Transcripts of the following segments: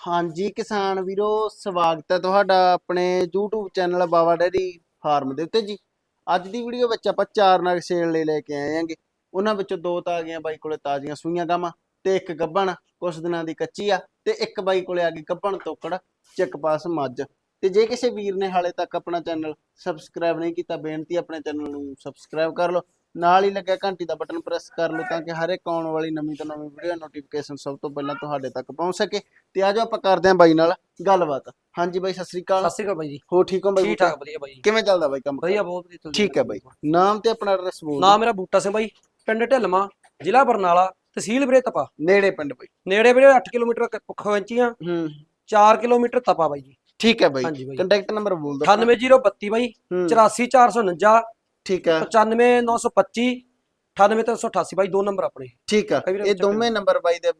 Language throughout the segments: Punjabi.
ਹਾਂਜੀ, ਕਿਸਾਨ ਵੀਰੋ, ਸਵਾਗਤ ਹੈ ਤੁਹਾਡਾ ਆਪਣੇ YouTube channel Bawa dairy farm ਦੇ ਉੱਤੇ ਜੀ। ਅੱਜ ਦੀ ਵੀਡੀਓ ਵਿੱਚ ਆਪਾਂ ਚਾਰ ਨਗ ਸੇਲ ਲਈ ਲੈ ਕੇ ਆਏ ਆਂਗੇ ਉਹਨਾਂ ਵਿੱਚੋਂ ਦੋ ਤਾਂ ਆ ਗਈਆਂ ਬਾਈ ਕੋਲੇ ਤਾਜ਼ੀਆਂ ਸੂਈਆਂ ਗਾਵਾਂ ਤੇ ਇੱਕ ਗੱਭਣ ਕੁਛ ਦਿਨਾਂ ਦੀ ਕੱਚੀ ਆ ਤੇ ਇੱਕ ਬਾਈ ਕੋਲੇ ਆ ਗਈ ਗੱਭਣ ਤੋਕੜ, ਚੱਕ ਪਾਸ ਮੱਝ। ਤੇ ਜੇ ਕਿਸੇ ਵੀਰ ਨੇ ਹਾਲੇ ਤੱਕ ਆਪਣਾ ਚੈਨਲ ਸਬਸਕ੍ਰਾਈਬ ਨਹੀਂ ਕੀਤਾ, ਬੇਨਤੀ ਆਪਣੇ ਚੈਨਲ ਨੂੰ ਸਬਸਕ੍ਰਾਈਬ ਕਰ ਲਓ। ਨਾਲ ਹੀ ਲੱਗਿਆ ਘੰਟੀ ਦਾ ਬਟਨ ਪ੍ਰੈਸ ਕਰ ਲਓ ਤਾਂ ਕਿ ਹਰ ਇੱਕ ਆਉਣ ਵਾਲੀ ਨਵੀਂ ਤੋਂ ਨਵੀਂ ਵੀਡੀਓ ਨੋਟੀਫਿਕੇਸ਼ਨ ਸਭ ਤੋਂ ਪਹਿਲਾਂ ਤੁਹਾਡੇ ਤੱਕ ਪਹੁੰਚ ਸਕੇ। ਤੇ ਆਜੋ ਆਪਾਂ ਕਰਦੇ ਹਾਂ ਬਾਈ ਨਾਲ ਗੱਲਬਾਤ। ਹਾਂਜੀ ਬਾਈ ਸਤਿ ਸ੍ਰੀ ਅਕਾਲ। ਸਤਿ ਸ਼੍ਰੀ ਅਕਾਲ ਬਾਈ ਜੀ। ਹੋ ਠੀਕ ਹੋ ਬਾਈ ਠੀਕ ਠਾਕ ਵਧੀਆ ਬਾਈ। ਕਿਵੇਂ ਚੱਲਦਾ ਬਾਈ ਕੰਮ? ਵਧੀਆ ਬਹੁਤ ਵਧੀਆ ਠੀਕ ਹੈ ਬਾਈ। ਨਾਮ ਤੇ ਆਪਣਾ ਐਡਰੈਸ ਬੋਲ ਨਾਮ ਮੇਰਾ ਬੂਟਾ ਸਿੰਘ ਬਾਈ ਪਿੰਡ ਢਿਲਮਾ ਜ਼ਿਲ੍ਹਾ ਬਰਨਾਲਾ ਤਹਿਸੀਲ ਵੀਰੇ ਤਪਾ ਨੇੜੇ ਪਿੰਡ ਬਾਈ। ਨੇੜੇ ਵੀਰੇ 8 ਕਿਲੋਮੀਟਰ ਖਵੰਚੀਆਂ ਹੂੰ 4 ਕਿਲੋਮੀਟਰ ਤਪਾ ਬਾਈ ਜੀ। ਠੀਕ ਹੈ ਬਾਈ। ਕੰਟੈਕਟ ਨੰਬਰ ਬੋਲ ਦਿਓ 98032 ਬਾਈ ਹੂੰ। 84449 ਠੀਕ ਹੈ। 95925 98388 ਬਾਈ ਦੋ ਨੰਬਰ ਆਪਣੇ। ਠੀਕ ਆ। ਇਹ ਦੋਵੇਂ ਨੰਬਰ ਬਾਈ ਦੇ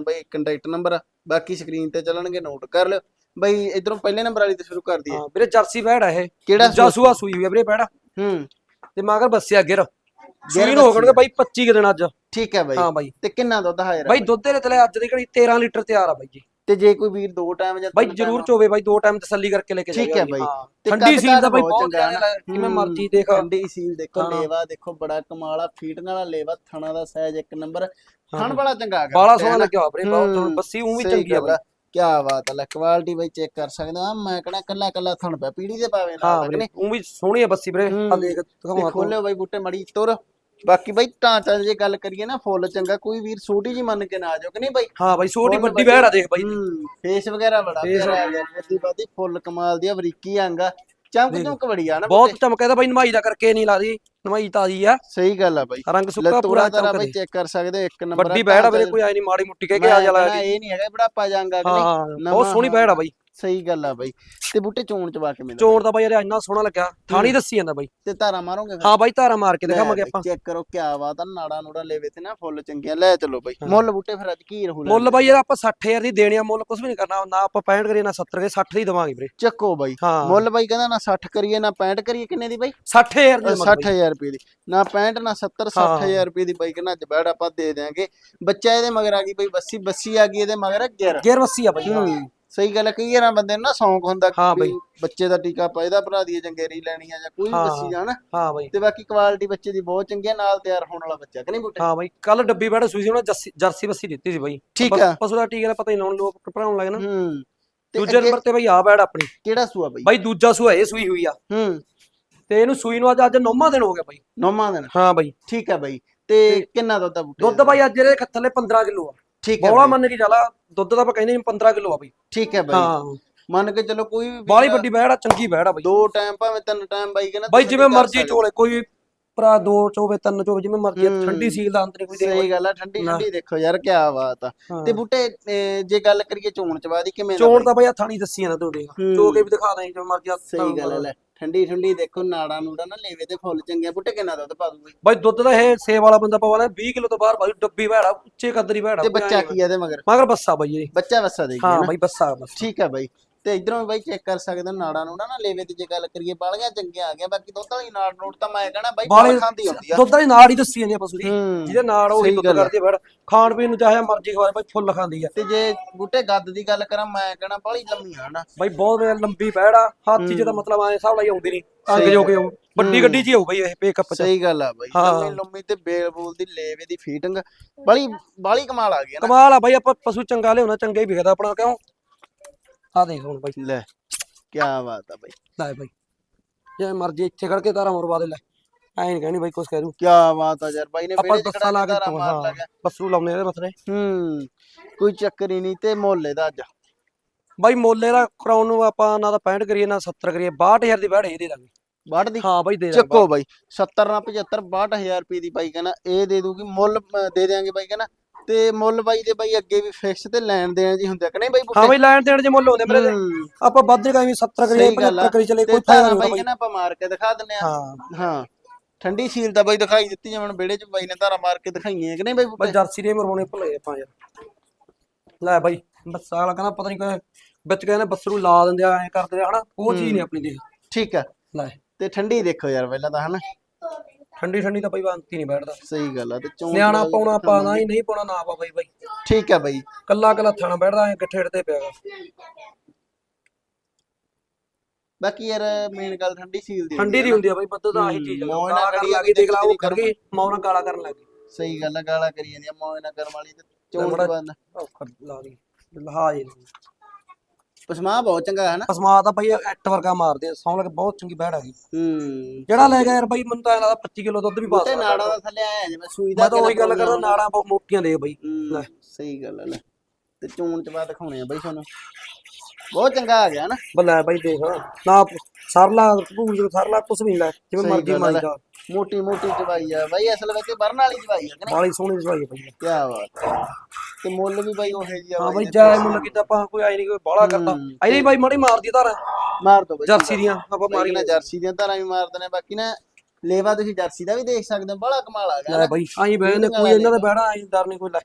ਬਾਈ ਕੰਟੈਕਟ ਨੰਬਰ ਆ। ਬਾਕੀ ਸਕਰੀਨ ਤੇ ਚੱਲਣਗੇ ਨੋਟ ਕਰ ਲਿਓ। ਬਾਈ ਇਧਰੋਂ ਪਹਿਲੇ ਨੰਬਰ ਵਾਲੀ ਤੇ ਸ਼ੁਰੂ ਕਰ ਦਈਏ। ਹਾਂ ਵੀਰੇ ਜਰਸੀ ਬੈੜ ਆ ਇਹ। ਕਿਹੜਾ ਦੂਜਾ ਸੂਆ ਸੂਈ ਹੋਈ ਆ ਵੀਰੇ ਬੈੜ। ਹੂੰ। ਤੇ ਮਗਰ ਬੱਸਿਆ ਗਿਰ। ਗਿਰ ਸੂਈ ਨੂੰ ਹੋ ਗਣਗੇ ਬਾਈ 25 ਕੁ ਦਿਨ ਅੱਜ। ਠੀਕ ਹੈ ਬਾਈ। ਹਾਂ ਬਾਈ। ਤੇ ਕਿੰਨਾ ਦੁੱਧ ਹਾਇਰ ਬਾਈ ਦੁੱਧ ਦੇ ਥਲੇ ਅੱਜ ਦੀ ਘੜੀ 13 ਲੀਟਰ ਤਿਆਰ ਆ ਬਾਈ ਜੀ। ਤੇ ਜੇ ਕੋਈ ਵੀਰ ਦੋ ਟਾਈਮ ਜਾਂ ਬਾਈ ਤਿੰਨ ਜਰੂਰ ਚੋਵੇ ਬਾਈ ਦੋ ਟਾਈਮ ਤਸੱਲੀ ਕਰਕੇ ਲੈ ਕੇ ਠੀਕ ਹੈ ਬਾਈ। ਤੇ ਠੰਡੀ ਸੀਲ ਦਾ ਬਾਈ ਬਹੁਤ ਚੰਗਾ। ਜਿਵੇਂ। ਮਰਜ਼ੀ ਦੇਖ ਠੰਡੀ ਸੀਲ ਦੇਖੋ ਹਾਂ। ਲੇਵਾ ਦੇਖੋ ਬੜਾ ਕਮਾਲ ਆ ਫੀਟਨ ਵਾਲਾ ਲੇਵਾ ਥਣਾ ਦਾ ਸਾਈਜ਼ ਇੱਕ ਨੰਬਰ ਥਣ। ਬੜਾ ਚੰਗਾ ਹੈਗਾ ਬਾਲਾ ਸੋਹਣਾ? ਲੱਗਿਆ ਵੀਰੇ ਬਹੁਤ ਹੂੰ, ਬੱਸੀ ਉਹ ਵੀ ਚੰਗੀ ਆ ਬਾਈ ਕੀ ਬਾਤ ਹੈ ਲੈ ਕੁਆਲਿਟੀ ਬਾਈ ਚੈੱਕ ਕਰ ਸਕਦੇ ਆ ਮੈਂ ਕਹਣਾ ਕੱਲਾ ਕੱਲਾ ਥਣ ਪਿਆ ਪੀੜੀ ਦੇ ਪਾਵੇ ਹਾਂ ਨਾਲ ਵੀਰੇ ਉਹ ਵੀ ਸੋਹਣੀ ਆ ਬੱਸੀ ਵੀਰੇ। ਆ ਦੇਖ ਦਿਖਾਵਾਂ ਤੇ ਖੋਲਿਓ ਬਾਈ ਬੂਟੇ ਮੜੀ ਤੁਰ ਬਾਕੀ ਬਾਈ ਢਾਂਚਾ ਜੇ ਗੱਲ ਕਰੀਏ ਨਾ ਫੁੱਲ ਚੰਗਾ ਕੋਈ ਵੀਰ ਛੋਟੀ ਜੀ ਮੰਨ ਕੇ ਨਾ ਆ ਜਾਓ ਕਿ ਨਹੀਂ ਬਾਈ? ਹਾਂ ਬਾਈ ਛੋਟੀ ਵੱਡੀ ਬਹਿੜ ਆ ਦੇਖ ਬਾਈ। ਫੇਸ ਵਗੈਰਾ ਬੜਾ Face ਪਿਆਰਾ ਆ ਗਿਆ ਵੱਡੀ ਬਾਦੀ ਫੁੱਲ ਕਮਾਲ ਦੀ ਆ ਬਰੀਕੀ ਅੰਗਾ। ਚਮਕ ਦੇਖ। ਚਮਕ ਬੜੀ ਆ ਨਾ ਬਹੁਤ ਬੂਟੇ। ਤਾਂ ਬਾਈ ਨਮਾਈ ਦਾ ਕਰਕੇ ਨਹੀਂ ਲਾਦੀ ਨਮਾਈ ਤਾਜੀ ਆ। ਸਹੀ ਗੱਲ ਆ ਬਾਈ। ਰੰਗ ਸੁੱਕਾ ਲੱਤੂਰਾ ਪੂਰਾ ਤਰਾ ਬਾਈ ਚਮਕਦੇ ਚੈੱਕ ਕਰ ਸਕਦੇ ਹੋ, ਇੱਕ ਨੰਬਰ ਵੱਡੀ ਬਹਿੜ ਆ ਵੀਰੇ ਕੋਈ ਆਈ ਨਹੀਂ ਮਾੜੀ ਮੁੱਟੀ ਕਹਿ ਕੇ ਆ ਜਾ ਲਾ ਇਹ ਨਹੀਂ ਹੈਗਾ ਬੜਾਪਾ ਜਾਂਗਾ ਕਿ ਨਹੀਂ? ਹਾਂ ਬਹੁਤ ਨਵਾਂ ਸੋਹਣੀ ਬਹਿੜ ਆ ਬਾਈ। ਸਹੀ ਗੱਲ ਆ ਬਾਈ। ਤੇ ਬੂਟੇ ਚੋਣ ਚਵਾ ਕੇ ਮਿਲਦਾ। ਚੋਣ ਦਾ ਬਾਈ ਯਾਰ ਇੰਨਾ ਸੋਹਣਾ ਲੱਗਿਆ। ਥਾਣੀ ਦੱਸੀ ਜਾਂਦਾ ਬਾਈ। ਤੇ ਧਾਰਾ ਮਾਰੋਗੇ ਫਿਰ? ਹਾਂ ਬਾਈ ਧਾਰਾ ਮਾਰ ਕੇ ਦਿਖਾਵਾਂਗੇ ਆਪਾਂ। ਚੈੱਕ ਕਰੋ ਕਿਆ ਬਾਤ ਆ ਨਾੜਾ ਨੂੜਾ ਲੈਵੇ ਤੇ ਨਾ ਫੁੱਲ ਚੰਗੀਆਂ। ਲੈ ਚਲੋ ਬਾਈ। ਮੁੱਲ ਬੂਟੇ ਫਿਰ ਅੱਜ ਕੀ ਰਹੂ ਮੁੱਲ ਬਾਈ ਯਾਰ ਆਪਾਂ 60000 ਦੀ ਦੇਣੀ ਆ ਮੁੱਲ ਕੁਝ ਵੀ ਨਹੀਂ ਕਰਨਾ। ਨਾ ਆਪਾਂ 65 ਕਰੀਏ ਨਾ 70 ਕਰੀਏ 60 ਦੀ ਦਵਾਂਗੇ ਵੀਰੇ। ਚੱਕੋ ਬਾਈ। ਮੁੱਲ ਬਾਈ ਕਹਿੰਦਾ ਨਾ 60 ਕਰੀਏ ਨਾ 65 ਕਰੀਏ ਕਿੰਨੇ ਦੀ ਬਾਈ? 60000 ਦੀ ਦਵਾਂਗੇ 60000 ਰੁਪਏ ਦੀ। ਨਾ 65 ਨਾ 70 ਹਾਂ। 60000 ਰੁਪਏ ਦੀ ਬਾਈ ਕਹਿੰਦਾ ਅੱਜ ਬੈੜ ਆਪਾਂ ਦੇ ਦਿਆਂਗੇ। ਬੱਚਾ ਇਹਦੇ ਮਗਰ ਆ ਗਈ ਬਾਈ ਬੱਸੀ ਬੱਸੀ ਆ ਗਈ ਇਹਦੇ ਮਗਰ 11 ਗੇਅਰ ਵੱਸੀ ਆ ਬਾਈ। ਸਹੀ ਗੱਲ ਹੈ ਕਈ ਵਾਰਾਂ ਬੰਦੇ ਨੂੰ ਨਾ ਸ਼ੌਂਕ ਹੁੰਦਾ ਹਾਂ ਬਾਈ। ਬੱਚੇ ਦਾ ਟੀਕਾ ਪਾ ਇਹਦਾ ਭਰਾ ਦੀ ਜੰਗੇਰੀ ਲੈਣੀ ਆ ਜਾਂ ਕੋਈ ਵੀ ਹਾਂ। ਬੱਸੀ ਜਾਣਾ। ਹਾਂ ਬਾਈ। ਤੇ ਬਾਕੀ ਕੁਆਲਿਟੀ ਬੱਚੇ ਦੀ ਬਹੁਤ ਚੰਗੀ ਆ ਨਾਲ ਤਿਆਰ ਹੋਣ ਵਾਲਾ ਬੱਚਾ ਕਿ ਨਹੀਂ ਬੂਟੇ? ਹਾਂ ਬਾਈ ਕੱਲ ਡੱਬੀ ਬੈਠ ਸੂਈ ਸੀ ਉਹਨਾਂ ਜਰਸੀ ਜਰਸੀ ਬੱਸੀ ਦਿੱਤੀ ਸੀ ਬਾਈ। ਠੀਕ ਆ। ਪਸ਼ੂ ਦਾ ਟੀਕਾ ਦਾ ਪਤਾ ਹੀ ਲਾਉਣ ਲੋਕ ਭਰਾਉਣ ਲੱਗ ਨਾ। ਹੂੰ। ਤੇ ਦੂਜੇ ਅੱਗੇ ਨੰਬਰ ਤੇ ਬਾਈ ਆ ਬੈੜ ਆਪਣੀ। ਕਿਹੜਾ ਸੂਆ ਬਾਈ? ਬਾਈ ਦੂਜਾ ਸੂਆ ਇਹ ਸੂਈ ਹੋਈ ਆ। ਹੂੰ। ਤੇ ਇਹਨੂੰ ਸੂਈ ਨੂੰ ਅੱਜ ਅੱਜ ਨੌਵਾਂ ਦਿਨ ਹੋ ਗਿਆ ਬਾਈ। ਨੌਵਾਂ ਦਿਨ। ਹਾਂ ਬਾਈ। ਠੀਕ ਹੈ ਬਾਈ। ਤੇ ਕਿੰਨਾ ਦੁੱਧ ਆ ਬੂਟੇ ਦੁੱਧ ਬਾਈ ਅੱਜ ਇਹਦੇ ਥੱਲੇ 15 ਕਿਲੋ ਆ। ਠੀਕ ਹੈ ਬੋਲਾ ਬਾਈ, ਮੰਨ ਕੇ ਚੱਲਾ ਦੁੱਧ ਦਾ ਆਪਾਂ ਕਹਿੰਦੇ ਨਹੀਂ 15 ਕਿਲੋ ਆ ਬਾਈ। ਠੀਕ ਹੈ ਬਾਈ। ਹਾਂ। ਮੰਨ ਕੇ ਚਲੋ ਕੋਈ ਵੀ ਬਾਲੀ ਵੱਡੀ ਬੈੜ ਆ ਚੰਗੀ ਬੈੜ ਆ ਬਾਈ। ਦੋ ਟਾਈਮ ਭਾਵੇਂ ਤਿੰਨ ਟਾਈਮ ਬਾਈ ਕਹਿੰਦਾ ਬਾਈ ਤੁਸੀਂ ਜਿਵੇਂ ਕਰ ਮਰਜ਼ੀ ਸਕਦੇ। ਚੋਲੇ ਕੋਈ ਭਰਾ ਦੋ ਚੋਵੇ ਤਿੰਨ ਚੋਵੇ ਜਿਵੇਂ ਮਰਜ਼ੀ ਆ, ਹੂੰ। ਠੰਡੀ ਸੀਲ ਦਾ ਅੰਦਰ ਕੋਈ ਦੇ ਸਹੀ ਗੱਲ ਆ ਠੰਡੀ ਨਾ। ਠੰਡੀ ਦੇਖੋ ਯਾਰ ਕੀ ਬਾਤ ਆ। ਤੇ ਬੂਟੇ ਅਹ, ਜੇ ਗੱਲ ਕਰੀਏ ਚੋਣ ਚਵਾ ਦੀ ਕਿਵੇਂ ਦਾ ਚੋਣ? ਤਾਂ ਬਾਈ ਹੱਥਾਂ ਨਹੀਂ ਦੱਸੀ ਜਾਂਦਾ ਤੁਹਾਡੇ ਹੂੰ। ਚੋ ਕੇ ਵੀ ਦਿਖਾ ਦਾਂ ਜਿਵੇਂ ਮਰਜ਼ੀ ਹੱਥ ਸਹੀ ਗੱਲ ਹੈ ਲੈ ਠੰਡੀ ਠੰਡੀ ਦੇਖੋ ਨਾੜਾ ਨੂੜਾ ਨਾ ਲੇਵੇ ਤੇ ਫੁੱਲ ਚੰਗੇ ਆ। ਬੂਟੇ ਕਿੰਨਾ ਦੁੱਧ ਪਾ ਦੂ ਬਾਈ ਦੁੱਧ ਦਾ ਇਹ ਸੇਵ ਵਾਲਾ ਬੰਦਾ ਪਵਾਣਾ 20 ਕਿਲੋ ਤੋਂ ਬਾਹਰ ਬਾਈ ਡੱਬੀ ਬੈੜਾ ਉੱਚੇ ਕਦਰੀ ਬੈੜਾ ਤੇ ਬੱਚਾ ਕੀ ਆ ਇਹਦੇ ਮਗਰ ਮਗਰ ਬੱਸਾ ਬਾਈ ਇਹ ਬੱਚਾ ਵਸਾ ਦੇਗੀ ਹਾਂ ਨਾ ਬਾਈ ਬੱਸਾ ਬੱਸ ਠੀਕ ਹੈ ਬਾਈ ਤੇ ਇਧਰੋਂ ਬਾਈ ਚੈੱਕ ਕਰ ਸਕਦੇ ਹੋ ਨਾੜਾ ਨੂੜਾ ਨਾ ਲੇਵੇ ਤੇ ਜੇ ਗੱਲ ਕਰੀਏ ਬਾਲੀਆਂ ਚੰਗੀਆਂ ਆ ਗਿਆ ਬਾਕੀ ਦੁੱਧ ਵਾਲੀ ਨਾੜ ਨੂੜ ਤਾਂ ਮੈਂ ਕਹਣਾ ਬਾਈ ਬਾਲੇ ਖਾਂਦੀ ਹੁੰਦੀ ਆ। ਦੁੱਧ ਦੀ ਨਾੜ ਹੀ ਦੱਸੀ ਜਾਂਦੀ ਆ ਪਸ਼ੂ ਦੀ। ਹੂੰ ਜਿਹਦੇ ਨਾੜ ਉਹੀ ਸਹੀ ਦੁੱਧ ਗੱਲ ਆ। ਕਰਦੀ ਆ ਬੈੜ ਖਾਣ ਪੀਣ ਨੂੰ ਚਾਹੇ ਮਰਜ਼ੀ ਖਵਾਏ ਬਾਈ ਫੁੱਲ ਖਾਂਦੀ ਆ। ਤੇ ਜੇ ਬੂਟੇ ਗੱਦ ਦੀ ਗੱਲ ਕਰਾਂ ਮੈਂ ਕਹਣਾ ਬਾਲੀ ਲੰਮੀ ਆ ਨਾ। ਬਾਈ ਬਹੁਤ ਵਧੀਆ ਲੰਬੀ ਬੈੜ ਆ ਹਾਥੀ ਤਾਂ ਮਤਲਬ ਆਏ ਹਿਸਾਬ ਲਈ ਆਉਂਦੀ ਨਹੀਂ ਅੰਗ ਜੋ ਕੇ। ਵੱਡੀ ਗੱਡੀ ਹੀ ਆਊ ਬਾਈ ਇਹ ਪੇਕਅਪ 'ਚ। ਸਹੀ ਗੱਲ ਆ ਬਾਈ। ਹਾਂ। ਲੰਮੀ ਲੰਮੀ ਤੇ ਬੇਲ ਬੂਲ ਦੀ ਲੇਵੇ ਦੀ ਫੀਟਿੰਗ ਬਾਲੀ ਬਾਲੀ ਕਮਾਲ ਆ ਗਈ ਨਾ। ਕਮਾਲ ਆ ਬਾਈ ਆਪਾਂ ਪਸ਼ੂ ਚੰਗਾ ਲਿਆਉਣਾ ਚੰਗਾ ਹੀ ਵਿਕਦਾ ਆਪਣਾ ਕਿਉਂ? ਆ ਦੇਖ ਹੁਣ ਬਾਈ। ਲੈ ਕੀ ਬਾਤ ਆ ਬਾਈ। ਲੈ ਬਾਈ। ਜੇ ਮਰਜ਼ੀ ਇੱਥੇ ਖੜ ਕੇ ਤਾਰਾ ਮਰਵਾ ਦੇ ਲੈ। ਐਂ ਨਹੀਂ ਕਹਿਣੀ ਬਾਈ ਕੁਛ ਕਹਿ ਦੂ। ਕੀ ਬਾਤ ਆ ਯਾਰ ਬਾਈ ਨੇ ਆਪਾਂ ਬੱਸਾਂ ਲਾ ਕੇ ਮਾਰ ਹਾਂ ਪਸ਼ੂ ਲਾਉਣੇ ਇਹਦੇ ਮਸਲੇ ਹੂੰ ਕੋਈ ਚੱਕਰ ਹੀ ਨਹੀਂ ਤੇ ਮੁੱਲ ਇਹਦਾ ਅੱਜ। ਬਾਈ ਮੋਲੇ ਦਾ ਕਰਾਉਣ ਨੂੰ ਆਪਾਂ ਨਾ ਤਾਂ 65 ਕਰੀਏ ਨਾ 70 ਕਰੀਏ 62000 ਦੀ ਬੈੜ ਇਹ ਦੇ ਦਾਂਗੇ। ਵੱਢ ਦੀ? ਹਾਂ ਬਾਈ ਦੇ ਚੱਕੋ ਬਾਈ 70 ਨਾਲ 75 62000 ਰੁਪਏ ਦੀ ਬਾਈ ਕਹਿੰਦਾ ਇਹ ਦੇ ਦੂਗੀ ਮੁੱਲ ਦੇ ਦੇਾਂਗੇ ਬਾਈ ਕਹਿੰਦਾ। ਤੇ ਮੁੱਲ ਬਾਈ ਦੇ ਬਾਈ ਅੱਗੇ ਵੀ ਫਿਕਸ ਤੇ ਲੈਣ ਦੇਣ ਜੀ ਹੁੰਦੇ ਕਿ ਨਹੀਂ ਬਾਈ ਹਾਂ ਬਾਈ ਲੈਣ ਦੇਣ ਜੇ ਮੁੱਲ ਹੁੰਦੇ ਮੇਰੇ ਆਪਾਂ ਵੱਧ ਦੇ ਕਾਈ 70 ਕਰੀਏ ਸਹੀ ਗੱਲ ਆ। 75 ਕਰੀ ਚਲੇ ਕੋਈ ਫਾਇਦਾ ਨਹੀਂ ਬਾਈ ਕਹਿੰਦਾ ਆਪਾਂ ਮਾਰ ਕੇ ਦਿਖਾ ਦਿੰਨੇ ਆ। ਹਾਂ। ਹਾਂ। ਠੰਡੀ ਸੀਲ ਤਾਂ ਬਾਈ ਦਿਖਾਈ ਦਿੱਤੀ ਜਿਵੇਂ ਵਿਹੜੇ ਚ ਬਾਈ ਨੇ ਧਾਰਾ ਮਾਰ ਕੇ ਦਿਖਾਈਆਂ ਕਿ ਨਹੀਂ ਬਾਈ ਜਰਸੀ ਦੇ ਮਰਵਾਉਣੇ ਭੁੱਲੇ ਆਪਾਂ ਯਾਰ। ਲੈ ਬਾਈ ਬੱਸਾ ਵਾਲਾ ਕਹਿੰਦਾ ਪਤਾ ਨਹੀਂ ਕੋਈ ਵਿੱਚ ਕਹਿੰਦੇ ਬੱਸਰੂ ਲਾ ਦਿੰਦੇ ਆ ਐਂ ਕਰਦੇ ਆ ਹਨਾ? ਉਹ ਚੀਜ਼ ਨਹੀਂ ਆਪਣੀ ਦੇਖ। ਠੀਕ ਆ। ਲੈ। ਤੇ ਠੰਡੀ ਦੇਖੋ ਯਾਰ ਪਹਿਲਾਂ ਤਾਂ ਹਨਾ? ਠੰਡੀ ਠੰਡੀ ਤਾਂ ਬਾਈ ਬੰਤੀ ਨਹੀਂ ਬੈਠਦਾ। ਸਹੀ ਗੱਲ ਆ ਤੇ ਚੋਣ ਨਿਆਣਾ ਪਾਉਣਾ ਪਾਣਾ ਹੀ ਨਹੀਂ ਪਾਉਣਾ ਨਾ ਪਾ ਬਾਈ। ਬਾਈ ਠੀਕ ਹੈ ਬਾਈ। ਕੱਲਾ ਕੱਲਾ ਥਾਣਾ ਬੈਠਦਾ ਐ ਗੱਠੇੜ ਤੇ ਪਿਆਗਾ ਬਾਕੀ ਯਾਰ ਮੇਨ ਗੱਲ ਠੰਡੀ ਸੀਲ ਦੀ ਠੰਡੀ ਦੀ ਹੁੰਦੀ ਆ ਬਾਈ ਬੱਦੋ ਤਾਂ ਆਹੀ ਚੀਜ਼ ਆ ਮੌਜ ਨਾਲ ਕਰਨ ਖੜੀ ਆ ਦੇਖ ਲਾ ਉਹ ਕਰ ਗਈ ਮੌਜ ਨਾਲ ਕਾਲਾ ਕਰਨ ਲੱਗੀ ਸਹੀ ਗੱਲ ਆ ਗਾਲਾਂ ਕਰੀ ਜਾਂਦੀਆਂ ਮੌਜ ਨਾ ਕਰਮ ਵਾਲੀ ਤੇ ਚੋਣ ਬੰਦ। ਉਹ ਲਾ ਦੀ ਲਹਾ ਜੇ ਪਸਮਾ ਬਹੁਤ ਚੰਗਾ ਹੈ ਨਾ। ਪਸਮਾ ਤਾਂ ਬਾਈ ਐਟ ਵਰਗਾ ਮਾਰਦੇ ਆ ਸੌਂ ਲੱਗ ਬਹੁਤ ਚੰਗੀ ਬੈੜ ਹੈਗੀ। ਹੂੰ। ਜਿਹੜਾ ਲੈ ਗਿਆ ਯਾਰ ਬਾਈ ਮੈਨੂੰ ਤਾਂ ਲੱਗਦਾ 25 ਕਿਲੋ ਦੁੱਧ ਵੀ ਪਾ ਤੇ ਸਕਦਾ। ਨਾੜਾਂ ਦਾ ਥੱਲੇ ਆਇਆ ਜਿਵੇਂ ਸੂਈ ਦਾ ਮੈਂ ਤਾਂ ਉਹੀ ਗੱਲ ਕਰਦਾ ਨਾੜਾਂ ਬਹੁਤ ਮੋਟੀਆਂ ਦੇ ਬਾਈ। ਹੂੰ, ਲੈ। ਸਹੀ ਗੱਲ ਹੈ ਲੈ। ਤੇ ਚੋਣ ਚ ਬਾਅਦ ਦਿਖਾਉਣੇ ਆ ਬਾਈ ਤੁਹਾਨੂੰ। ਬਹੁਤ ਚੰਗਾ ਆ ਗਿਆ ਨਾ। ਬੱਲੇ ਬਾਈ ਦੇਖ ਨਾ ਸਰਲਾ ਭੂਲ ਸਰਲਾ ਕੁਛ ਵੀ ਨੀ ਲੈ ਜਿਵੇਂ ਸਹੀ ਮਰਜ਼ੀ ਗੱਲ ਆ ਲੈ। ਮਾਰੀ ਜਾ। ਮੋਟੀ ਮੋਟੀ ਚਵਾਈ ਆ। ਬਾਈ ਅਸਲ ਵਿੱਚ ਬਰਨ ਵਾਲੀ ਚਵਾਈ ਆ ਕਿ ਨਹੀਂ? ਬਾਲੀ ਸੋਹਣੀ ਸਵਾਈ ਬਾਈ। ਕੀ ਬਾਤ ਹੈ ਤੇ ਮੁੱਲ ਵੀ ਬਾਈ ਉਹੇ ਜੀ ਆ ਹਾਂ ਬਾਈ ਜਾਇ ਮੁੱਲ ਕੀਤਾ ਆਪਾਂ ਕੋਈ ਆਈ ਨਹੀਂ ਕੋਈ ਬਾਹਲਾ ਕਰਦਾ ਹੂੰ, ਆਈ ਨਹੀਂ ਬਾਈ ਮਾੜੀ ਮਾਰਦੀ ਧਾਰ। ਮਾਰ ਦੋ ਬਾਈ। ਜਰਸੀ ਦੀਆਂ ਆਪਾਂ ਮਾਰੀ ਨਾ ਜਰਸੀ ਦੀਆਂ ਧਾਰਾਂ ਵੀ ਮਾਰਦੇ ਨੇ ਬਾਕੀ ਨਾ ਲੇਵਾ ਤੁਸੀਂ ਜਰਸੀ ਦਾ ਵੀ ਦੇਖ ਸਕਦੇ ਹੋ ਬੜਾ ਕਮਾਲ ਆ ਗਿਆ ਲੈ ਬਾਈ ਆਈ ਬਹਿ ਨੇ ਕੋਈ ਇਹਨਾਂ ਦਾ ਬਹਿਣਾ ਆਈ ਡਰ ਨਹੀਂ ਕੋਈ ਲੈ।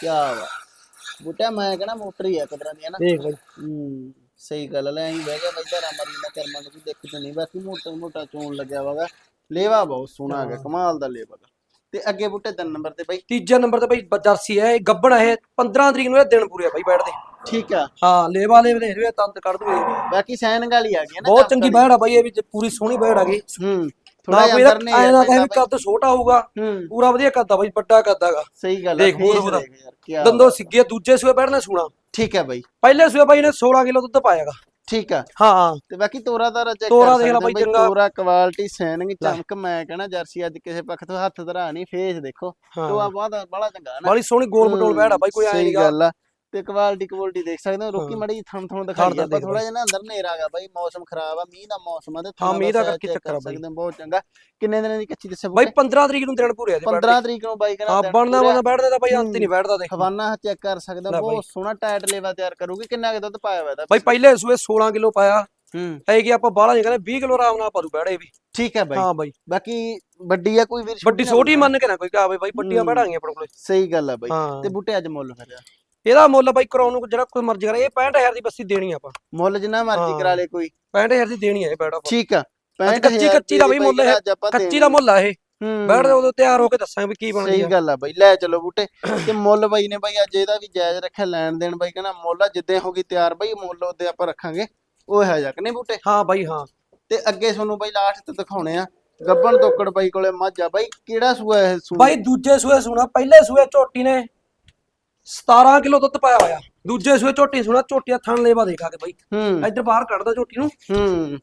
ਕੀ ਬਾਤ ਬੁੱਟਾ ਮੈਂ ਕਹਣਾ ਮੋਟਰ ਹੀ ਆ ਕਦਰਾਂ ਦੀ ਹੈ ਨਾ। ਦੇਖ ਬਾਈ। ਹੂੰ ਸਹੀ ਗੱਲ ਲੈ ਅਸੀਂ ਬਹਿ ਗਿਆ ਬਾਈ ਧਾਰਾਂ ਮਾਰੀ ਨਾ ਕਰਮਾਂ ਨੂੰ ਵੀ ਦੇਖਦੇ ਨਹੀਂ। ਬਾਕੀ ਮੋਟਾ ਮੋਟਾ ਚੋਣ ਲੱਗਿਆ ਵਾਗਾ ਲੇਵਾ ਬਹੁਤ ਸੋਹਣਾ ਹੈਗਾ ਕਮਾਲ ਦਾ ਲੇਵਾ ਦਾ ਤੇ ਅੱਗੇ ਬੁੱਟੇ ਤਿੰਨ ਨੰਬਰ ਤੇ ਬਾਈ। ਤੀਜੇ ਨੰਬਰ ਤੇ ਬਾਈ ਜਰਸੀ ਹੈ ਇਹ ਗੱਬੜ ਹੈ ਇਹ 15 ਤਰੀਕ ਨੂੰ ਇਹ ਦਿਨ ਪੂਰੇ ਆ ਬਾਈ ਬੈਠਦੇ ਠੀਕ ਆ। ਹਾਂ ਲੇਵਾ ਲੈ ਦੇ ਰਿਹਾ ਤੰਦ ਕੱਢ ਦੂਏ। ਬਾਕੀ ਸੈਨ ਗਾਲੀ ਆ ਗਈ ਨਾ ਬਹੁਤ ਚੰਗੀ ਬੈੜ ਆ ਬਾਈ ਇਹ ਵੀ ਪੂਰੀ ਸੋਹਣੀ ਬੈੜ ਆ ਗਈ। ਹੂੰ ਥੋੜਾ ਜਿਹਾ ਅੰਦਰ ਨੇ ਐ ਨਾ ਕਹੇ ਵੀ ਕੱਦ ਛੋਟਾ ਹੋਊਗਾ ਪੂਰਾ ਵਧੀਆ ਕੱਦ ਆ ਬਾਈ ਵੱਡਾ ਕੱਦ ਸਹੀ ਗੱਲ ਦੇਖ ਕੀ ਦੰਦੋਂ ਸਿੱਗੇ ਦੂਜੇ ਸੂਏ ਬੈਠਨੇ ਸੂਣਾ। ਠੀਕ ਹੈ ਬਾਈ। ਪਹਿਲੇ ਸੂਏ ਬਾਈ ਨੇ 16 ਕਿਲੋ ਦੁੱਧ ਪਾਇਆਗਾ। ਠੀਕ ਆ। ਹਾਂ ਤੇ ਬਾਕੀ ਤੋਰਾ ਤਾਰਾ ਚੈੱਕ ਤੋਰਾ ਦੇਖ ਲਾ ਬਾਈ ਚੰਗਾ। ਤੋਰਾ ਕੁਆਲਿਟੀ ਸੈਨਿੰਗ ਚਮਕ ਮੈਂ ਕਹਿਣਾ ਜਰਸੀ ਅੱਜ ਕਿਸੇ ਪੱਖ ਤੋਂ ਹੱਥ ਧਰਾ ਨਹੀਂ ਫੇਸ ਦੇਖੋ। ਤੋਆ ਬਹੁਤ ਬੜਾ ਚੰਗਾ ਨਾ। ਬਾਲੀ ਸੋਹਣੀ ਗੋਲ ਮਟੋਲ ਬੈੜ ਬਾਈ ਕੋਈ ਐ ਸਹੀ ਨਹੀਂਗਾ ਗੱਲ ਆ। ਤੇ ਕੁਆਲਿਟੀ ਕੁਆਲਿਟੀ ਦੇਖ ਸਕਦੇ ਹੋ ਰੋਕੀ। ਮੜੀ ਥਣ ਥਣ ਦਿਖਾਈ ਦਾ ਦੇਖ ਥੋੜਾ ਜਿਹਾ ਨਾ ਅੰਦਰ ਹਨੇਰਾ ਆ ਬਾਈ ਮੌਸਮ ਖਰਾਬ ਆ ਮੀਂਹ ਦਾ ਮੌਸਮ ਆ ਤੇ ਹਾਂ, ਮੀਂਹ ਦਾ ਕਰਕੇ ਚੱਕਰ ਆ ਕਰ ਬਾਈ। ਬਹੁਤ ਚੰਗਾ। ਕਿੰਨੇ ਦਿਨਾਂ ਦੀ ਕੱਚੀ ਦੱਸਿਆ ਬਾਈ 15 ਤਰੀਕ ਨੂੰ ਦਿਨ ਪੂਰੇ ਆ ਜੀ ਬੈਠ 15 ਤਰੀਕ ਨੂੰ ਬਾਈ ਕਹਿੰਦਾ ਹਾਂ ਪੂਰਾ। ਬਣਨਾ ਬੈਠਦਾ ਤਾਂ ਬਾਈ ਅੰਤ ਨਹੀਂ ਬੈਠਦਾ ਦੇਖ। ਹਵਾਨਾ ਚੈੱਕ ਕਰ ਸਕਦੇ। ਬਹੁਤ ਸੋਹਣਾ ਟਾਇਟ ਲੇਵਾ ਤਿਆਰ ਕਰੂਗੀ ਕਿੰਨਾ ਕੁ ਦੁੱਧ ਪਾਇਆ ਹੋਇਆ ਇਹਦਾ? ਬਾਈ ਪਹਿਲੇ ਸੂਏ 16 ਕਿਲੋ ਪਾਇਆ। ਹੂੰ। ਐ ਕਿ ਆਪਾਂ ਬਾਹਲਾ ਨਹੀਂ ਕਹਿੰਦੇ 20 ਕਿਲੋ ਆਰਾਮ ਨਾਲ ਭਰੂ ਬੈੜੇ ਵੀ। ਠੀਕ ਹੈ ਬਾਈ। ਹਾਂ ਬਾਈ। ਬਾਕੀ ਵੱਡੀ ਆ ਕੋਈ ਵੀਰ ਵੱਡੀ ਛੋਟੀ। ਮੰਨ ਕੇ ਨਾ ਕੋਈ ਕਹਾਵੇ ਬਾਈ ਵੱਡੀਆਂ ਹੂੰ। ਬੈੜਾਂਗੀਆਂ ਆਪਣੇ ਕੋਲੇ। ਸਹੀ ਗੱਲ ਆ ਬਾਈ। ਤੇ ਬੂਟੇ ਅੱਜ ਮੁੱਲ ਫਿਰ। ਇਹਦਾ ਮੁੱਲ ਬਾਈ ਕਰਾਉਣ ਨੂੰ ਜਿਹੜਾ ਕੋਈ ਮਰਜ਼ੀ ਕਰੇ ਇਹ 65000 ਦੀ ਬੱਸੀ ਦੇਣੀ ਆਪਾਂ। ਮੁੱਲ ਜਿੰਨਾ ਮਰਜ਼ੀ। ਕਰਾ ਲੇ ਕੋਈ। 65000 ਦੀ ਦੇਣੀ ਹੈ ਇਹ ਆਪਾਂ। ਠੀਕ ਆ ਕੱਚੀ ਕੱਚੀ ਦਾ ਬਈ ਮੁੱਲ ਹੈ ਕੱਚੀ ਦਾ ਮੁੱਲ ਆ ਇਹ। ਬੈੜ ਦੇ ਉਦੋਂ ਤਿਆਰ ਹੋ ਕੇ ਦੱਸਾਂਗੇ ਵੀ ਕੀ ਬਣਦੀ ਸਹੀ ਗੱਲ ਆ ਬਾਈ ਲੈ ਚਲੋ ਬੂਟੇ ਤੇ ਮੁੱਲ ਬਾਈ ਨੇ ਬਾਈ ਅੱਜ ਇਹਦਾ ਵੀ ਜਾਇਜ਼ ਰੱਖਿਆ ਲੈਣ ਦੇਣ ਬਾਈ ਕਹਿੰਦਾ ਮੁੱਲ ਆ ਜਿੱਦੇ ਹੋ ਗਈ ਤਿਆਰ ਬਾਈ ਮੁੱਲ ਉਹਦੇ ਆਪਾਂ ਰੱਖਾਂਗੇ। ਉਹ ਹੈ ਜਾ ਨੇ ਬੂਟੇ? ਹਾਂ ਬਾਈ ਹਾਂ। ਤੇ ਅੱਗੇ ਤੁਹਾਨੂੰ ਬਾਈ ਲਾਸਟ ਤੇ ਦਿਖਾਉਣੇ ਆ ਗੱਬਣ ਤੋਕੜ ਬਾਈ ਕੋਲੇ ਮੱਝ ਆ ਬਾਈ ਕਿਹੜਾ ਸੂਆ ਇਹ ਸੂ ਬਾਈ ਦੂਜੇ ਸੂਏ ਸੁਣਾ ਪਹਿਲੇ ਸੂਏ ਝੋਟੀ ਨੇ। 17 ਕਿਲੋ ਦੁੱਧ ਪਾਇਆ ਹੋਇਆ। ਦੂਜੇ ਸੂਏ ਝੋਟੀ ਸੁਣਾ ਝੋਟੀਆਂ ਥਣ ਲੇਵਾ ਦੇਖਾ ਕੇ ਬਾਈ। ਹੂੰ। ਇੱਧਰ ਬਾਹਰ ਕੱਢਦਾ ਝੋਟੀ ਨੂੰ। ਹੂੰ।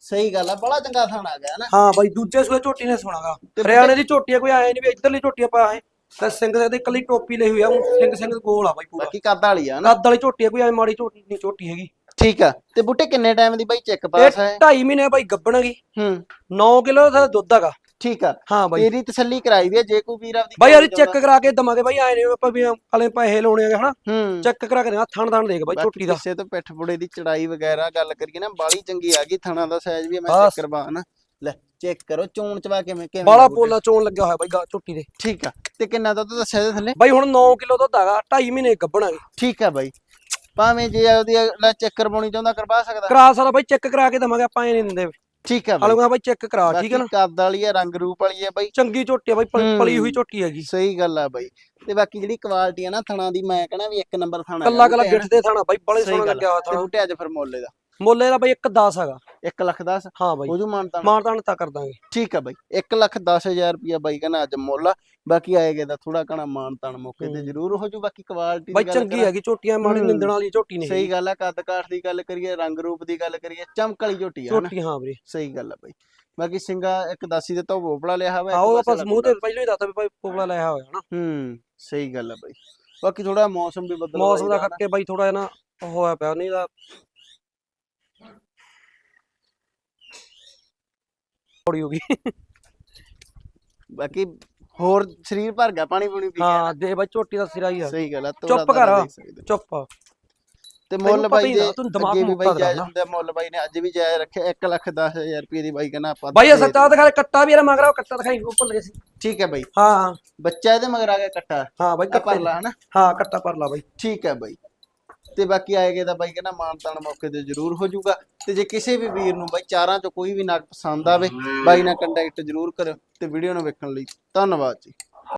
ਸਹੀ ਗੱਲ ਆ ਬੜਾ ਚੰਗਾ ਥਾਣ ਆ ਗਿਆ ਨਾ? ਹਾਂ ਬਾਈ ਦੂਜੇ ਸੂਏ ਝੋਟੀ ਨੇ ਸੁਣਾਗਾ। ਹਰਿਆਣੇ ਦੀ ਝੋਟੀ ਕੋਈ ਆਏ ਨਹੀਂ ਵੀ ਇੱਧਰਲੀ ਝੋਟੀ ਆ ਪਾਇਆ ਹੈ ਤੇ ਸਿੰਘ ਦੇ ਤੇ ਇਕੱਲੀ ਟੋਪੀ ਲਈ ਹੋਈ ਆ ਸਿੰਘ ਸਿੰਘ ਗੋਲ ਆ ਬਾਈ ਪੂਰਾ। ਬਾਕੀ ਕੱਦ ਵਾਲੀ ਆ ਨਾ। ਕੱਦ ਵਾਲੀ ਝੋਟੀ ਆ ਕੋਈ ਐ ਮਾੜੀ ਝੋਟੀ ਨਹੀਂ ਝੋਟੀ ਹੈਗੀ। ਠੀਕ ਆ। ਤੇ ਬੂਟੇ ਕਿੰਨੇ ਟਾਈਮ ਦੀ ਬਾਈ ਚੈੱਕ ਪਾਸ ਹੈ 2.5 ਮਹੀਨੇ ਬਾਈ ਗੱਬਣਗੀ। ਹੂੰ। 9 ਕਿਲੋ ਦਾ ਦੁੱਧ ਹੈਗਾ। ਠੀਕ ਆ। ਹਾਂ ਬਾਈ। ਤੇਰੀ ਤਸੱਲੀ ਕਰਾਈ ਆ ਜੇ ਕੋਈ ਵੀਰ ਆਪਦੀ ਬਾਈ ਯਾਰ ਚੈੱਕ ਕਰਾ ਕੇ ਦਵਾਂਗੇ ਬਾਈ ਆਏ ਨੇ ਆਪਾਂ ਵੀ ਹਲੇ ਪੈਸੇ ਲਾਉਣੇ ਆ ਹਨਾ? ਹੂੰ। ਚੈੱਕ ਕਰਾ ਕੇ ਦੇਣਾ ਥਣ ਥਣ ਦੇਖ ਬਾਈ ਬਾਕੀ ਝੋਟੀ ਦਾ। ਕਿਸੇ ਤੋਂ ਪਿੱਠ ਪੁੜੇ ਦੀ ਚੜਾਈ ਵਗੈਰਾ ਗੱਲ ਕਰੀਏ ਨਾ ਬਾਲੀ ਚੰਗੀ ਆ ਗਈ ਥਣਾ ਦਾ ਸਾਈਜ਼ ਵੀ ਮੈਂ ਬਸ। ਚੈੱਕ ਕਰਵਾ ਨਾ ਲੈ ਚੈੱਕ ਕਰੋ ਚੋਣ ਚਵਾ ਕਿਵੇਂ ਕਿਵੇਂ ਬਾਲਾ। ਪੋਲਾ ਚੋਣ ਲੱਗਿਆ ਹੋਇਆ ਬਾਈ ਗਾ ਝੋਟੀ ਦੇ। ਠੀਕ ਆ ਤੇ ਕਿੰਨਾ ਦੁੱਧ ਦੱਸਿਆ ਇਹਦੇ ਥੱਲੇ? ਬਾਈ ਹੁਣ 9 ਕਿਲੋ ਦੁੱਧ ਹੈਗਾ 2.5 ਮਹੀਨੇ ਗੱਬਣਾਗੇ ਠੀਕ ਆ ਬਾਈ। ਭਾਵੇਂ ਜੇ ਉਹਦੀ ਅਗਲਾ ਚੈੱਕ ਕਰਵਾਉਣੀ ਚਾਹੁੰਦਾ ਕਰਵਾ ਸਕਦਾ। ਕਰਾ ਸਾਰਾ ਬਾਈ ਚੈੱਕ ਕਰਾ ਕੇ ਦਵਾਂਗੇ ਆਪਾਂ ਐ ਨਹੀਂ ਦਿੰਦੇ। ਠੀਕ ਆ ਬਾਈ। ਬਾਈ ਚੈੱਕ ਕਰਾ ਠੀਕ ਹੈ ਨਾ? ਕੱਦ ਵਾਲੀ ਆ ਰੰਗ ਰੂਪ ਵਾਲੀ ਆ ਬਾਈ। ਚੰਗੀ ਝੋਟੀ ਆ ਬਾਈ ਪਲ- ਹੂੰ। ਪਲੀ ਹੋਈ ਝੋਟੀ ਹੈਗੀ। ਸਹੀ ਗੱਲ ਆ ਬਾਈ। ਤੇ ਬਾਕੀ ਜਿਹੜੀ ਕੁਆਲਿਟੀ ਆ ਨਾ ਥਣਾ ਦੀ ਮੈਂ ਕਹਣਾ ਵੀ ਇੱਕ ਨੰਬਰ ਥਣਾ ਕੱਲਾ ਕੱਲਾ ਗਿੱਠ ਦੇ ਥਾਣਾ ਬਾਈ ਬੜੇ ਸਹੀ ਸੋਹਣਾ ਲੱਗਿਆ ਹੋਇਆ ਥਾਣਾ। ਬੂਟੇ ਅੱਜ ਫਿਰ ਮੁੱਲ ਇਹਦਾ। ਮੁੱਲ ਇਹਦਾ ਬਾਈ 1 10 ਹੈਗਾ। 1 ਲੱਖ 10 ਹਾਂ ਬਾਈ। ਹੋ ਜੂ ਮਾਨਤਾ ਮਾਨਤਾਨ ਤਾਂ ਕਰ ਦਾਂਗੇ। ਠੀਕ ਆ ਬਾਈ। 1 ਲੱਖ 10000 ਰੁਪਿਆ ਬਾਈ ਕਹਿੰਦਾ ਅੱਜ ਮੁੱਲ ਆ। ਬਾਕੀ ਆਏਗਾ ਦਾ ਥੋੜਾ ਕਣਾ ਮਾਨਤਾਨ ਮੌਕੇ ਤੇ। ਜ਼ਰੂਰ ਹੋ ਜੂ ਬਾਕੀ ਕੁਆਲਿਟੀ ਬਾਈ ਚੰਗੀ ਹੈਗੀ ਝੋਟੀਆਂ ਮਾੜੀ ਹੂੰ। ਨਿੰਦਣ ਵਾਲੀ ਝੋਟੀ ਨਹੀਂ ਸਹੀ ਗੱਲ ਆ ਕੱਦ ਕਾਠ ਦੀ ਗੱਲ ਕਰੀਏ ਰੰਗ ਰੂਪ ਦੀ ਗੱਲ ਕਰੀਏ ਚਮਕ ਵਾਲੀ ਝੋਟੀ ਆ ਨਾ ਝੋਟੀ ਹਾਂ ਵੀਰੇ ਸਹੀ ਗੱਲ ਆ ਬਾਈ। ਬਾਕੀ ਸਿੰਘਾ ਇੱਕ ਦਾਸੀ ਦੇ ਤੋਂ ਭੋਪਲਾ ਲਿਆ ਹੋਇਆ ਆਓ ਆਪਾਂ ਸਮੂਹ ਤੇ ਪਹਿਲਾਂ ਹੀ ਦੱਸਤਾ ਵੀ ਭਾਈ ਲਾਇਆ ਹੋਇਆ ਹਨਾ? ਹੂੰ ਸਹੀ ਗੱਲ ਆ ਬਾਈ। ਬਾਕੀ ਥੋੜਾ ਮੌਸਮ ਵੀ ਬਦਲ ਮੌਸਮ ਦਾ ਕਰਕੇ ਬਾਈ ਥੋੜਾ ਨਾ ਉਹ ਹੋਇਆ ਪਿਆ ਨਹੀਂ ਤਾਂ ਥੋੜੀ ਹੋ ਗਈ। ਬਾਕੀ ਹੋਰ ਸਰੀਰ ਭਰ ਗਿਆ ਪਾਣੀ ਪੂਣੀ ਪੀ ਗਿਆ। ਹਾਂ ਦੇ ਬਾਈ ਝੋਟੀ ਦਾ ਸਿਰਾ ਹੀ ਆ। ਸਹੀ ਗੱਲ ਆ ਚੁੱਪ ਤੋਰਾ ਤਾਰਾ ਕਰ। ਚੁੱਪ। ਤੇ ਮੁੱਲ ਬਾਈ ਦੇ ਨਾ, ਤੂੰ ਦਿਮਾਗ ਅੱਗੇ ਵੀ ਬਾਈ ਜਾਇਜ਼। ਹੁੰਦਾ। ਮੁੱਲ ਬਾਈ ਨੇ ਅੱਜ ਵੀ ਜਾਇਜ਼ ਰੱਖਿਆ 1 ਲੱਖ 10000 ਰੁਪਏ ਦੀ ਬਾਈ ਕਹਿੰਦਾ ਆਪਾਂ ਬਾਈ ਸੱਚਾ ਦਿਖਾ ਕੱਟਾ ਵੀ ਇਹਦਾ ਮਗਰਾ ਕੱਟਾ ਦਿਖਾਈ ਉਹ ਭੁੱਲ ਗਏ ਸੀ। ਠੀਕ ਹੈ ਬਾਈ। ਹਾਂ। ਬੱਚਾ ਇਹਦੇ ਮਗਰ ਆ ਗਿਆ ਕੱਟਾ। ਹਾਂ ਬਾਈ ਕੱਟਾ ਪਰ ਲਾ ਹਨਾ? ਹਾਂ ਕੱਟਾ ਪਰ ਲਾ ਬਾਈ। ਠੀਕ ਹੈ ਬਾਈ। ਤੇ ਬਾਕੀ ਆਏਗੇ ਤਾਂ ਬਾਈ ਕਹਿੰਦਾ ਮਾਨ ਤਾਨ ਮੌਕੇ ਤੇ ਜ਼ਰੂਰ ਹੋ ਜਾਊਗਾ। ਤੇ ਜੇ ਕਿਸੇ ਵੀ ਵੀਰ ਨੂੰ ਬਾਈ ਚਾਰਾਂ ਚੋਂ ਕੋਈ ਵੀ ਨਗ ਪਸੰਦ ਆਵੇ, ਬਾਈ ਨਾਲ ਕੰਟੈਕਟ ਜ਼ਰੂਰ ਕਰਿਓ ਤੇ ਵੀਡੀਓ ਨੂੰ ਵੇਖਣ ਲਈ ਧੰਨਵਾਦ ਜੀ।